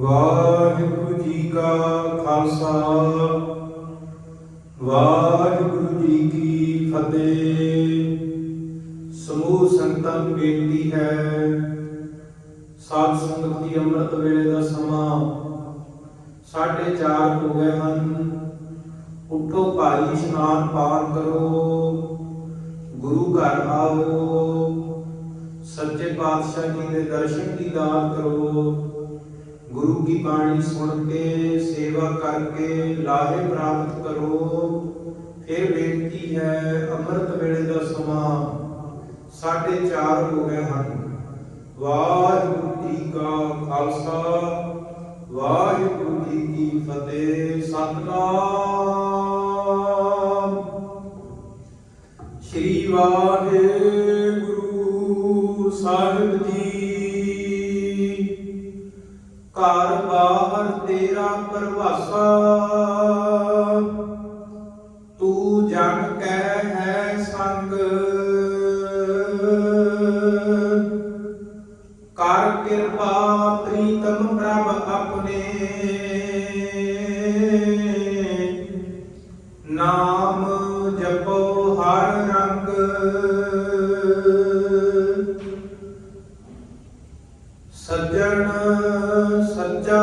ਵਾਹਿਗੁਰੂ ਜੀ ਕਾ ਖਾਲਸਾ, ਵਾਹਿਗੁਰੂ ਜੀ ਕੀ ਫਤਿਹ। ਸਮੂਹ ਸੰਗਤਾਂ ਨੂੰ ਬੇਨਤੀ ਹੈ, ਸਾਧ ਸੰਗਤ ਦੀ ਅੰਮ੍ਰਿਤ ਵੇਲੇ ਦਾ ਸਮਾਂ ਸਾਢੇ ਚਾਰ ਹੋ ਗਏ ਹਨ। ਉੱਠੋ ਭਾਈ ਇਸ਼ਨਾਨ ਪਾਨ ਕਰੋ, ਗੁਰੂ ਘਰ ਆਓ, ਸੱਚੇ ਪਾਤਸ਼ਾਹ ਜੀ ਦੇ ਦਰਸ਼ਨ ਦੀ ਦੀਦਾਰ ਕਰੋ। ਗੁਰੂ ਕੀ ਬਾਣੀ ਸੁਣ ਕੇ, ਸੇਵਾ ਕਰਕੇ ਲਾਹੇ ਪ੍ਰਾਪਤ ਕਰੋ। ਫਿਰ ਬੇਨਤੀ ਹੈ, ਅੰਮ੍ਰਿਤ ਵੇਲੇ ਦਾ ਸਮਾਂ ਸਾਢੇ ਚਾਰ ਹੋ ਗਏ ਹਨ। ਵਾਹਿਗੁਰੂ ਜੀ ਕਾ ਖਾਲਸਾ, ਵਾਹਿਗੁਰੂ ਜੀ ਕੀ ਫਤਿਹ, ਸਤਨਾਮ। ਸ੍ਰੀ ਵਾਹਿਗੁਰੂ ਸਾਹਿਬ ਜੀ ਤੇਰਾ ਪਰਵਾਸਾ। ਤੂੰ ਜਨ ਕੈ ਹੈ ਸੰਗ। ਕਰ ਕਿਰਪਾ ਪ੍ਰੀਤਮ ਪ੍ਰਭ ਆਪਣੇ। ਨਾਮ ਜਪੋ ਹਰ ਰੰਗ। ਸੱਜਣ ਸੱਚਾ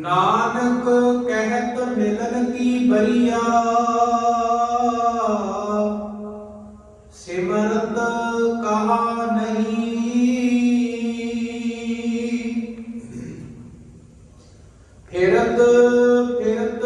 ਨਾਨਕ ਕਹਿਤ ਮਿਲਨ ਕੀ ਬਰੀਆ? ਸਿਮਰਤ ਕਹਾ ਨਹੀਂ? ਫਿਰਤ ਫਿਰਤ